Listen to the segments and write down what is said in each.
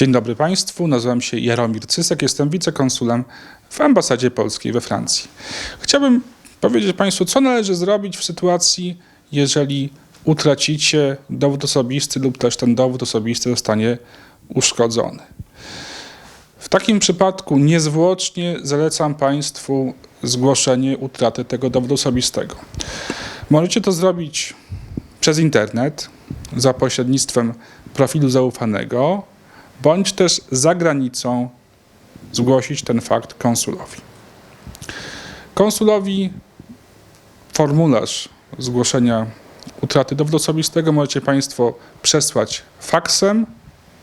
Dzień dobry Państwu, nazywam się Jaromir Cysek, jestem wicekonsulem w ambasadzie polskiej we Francji. Chciałbym powiedzieć Państwu, co należy zrobić w sytuacji, jeżeli utracicie dowód osobisty lub też ten dowód osobisty zostanie uszkodzony. W takim przypadku niezwłocznie zalecam Państwu zgłoszenie utraty tego dowodu osobistego. Możecie to zrobić przez internet za pośrednictwem profilu zaufanego, bądź też za granicą zgłosić ten fakt konsulowi. Konsulowi formularz zgłoszenia utraty dowodu osobistego możecie Państwo przesłać faksem,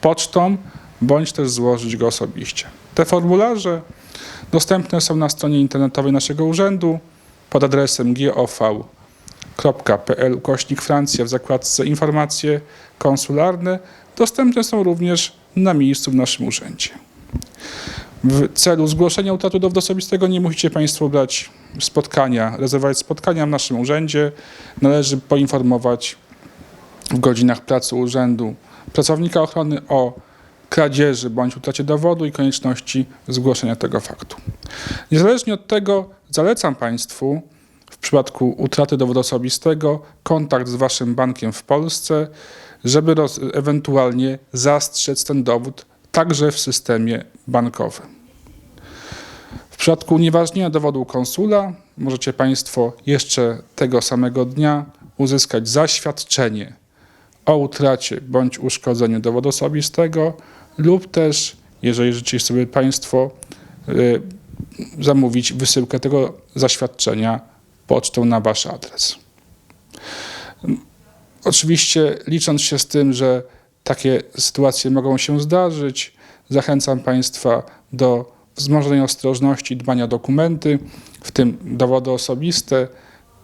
pocztą, bądź też złożyć go osobiście. Te formularze dostępne są na stronie internetowej naszego urzędu pod adresem gov.pl ukośnik Francja w zakładce informacje konsularne. Dostępne są również na miejscu w naszym urzędzie. W celu zgłoszenia utraty dowodu osobistego nie musicie Państwo brać spotkania, rezerwować spotkania w naszym urzędzie. Należy poinformować w godzinach pracy urzędu pracownika ochrony o kradzieży bądź utracie dowodu i konieczności zgłoszenia tego faktu. Niezależnie od tego zalecam Państwu w przypadku utraty dowodu osobistego kontakt z Waszym bankiem w Polsce, żeby roz, ewentualnie zastrzec ten dowód także w systemie bankowym. W przypadku unieważnienia dowodu konsula możecie Państwo jeszcze tego samego dnia uzyskać zaświadczenie o utracie bądź uszkodzeniu dowodu osobistego lub też, jeżeli życzycie sobie Państwo, y, zamówić wysyłkę tego zaświadczenia pocztą na Wasz adres. Oczywiście licząc się z tym, że takie sytuacje mogą się zdarzyć, zachęcam Państwa do wzmożonej ostrożności dbania o dokumenty, w tym dowody osobiste,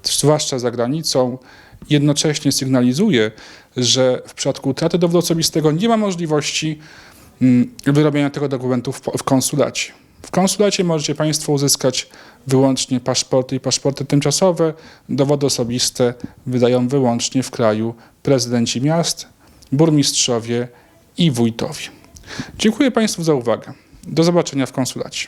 zwłaszcza za granicą. Jednocześnie sygnalizuję, że w przypadku utraty dowodu osobistego nie ma możliwości mm, wyrobienia tego dokumentu w konsulacie. W konsulacie możecie Państwo uzyskać wyłącznie paszporty i paszporty tymczasowe. Dowody osobiste wydają wyłącznie w kraju prezydenci miast, burmistrzowie i wójtowie. Dziękuję Państwu za uwagę. Do zobaczenia w konsulacie.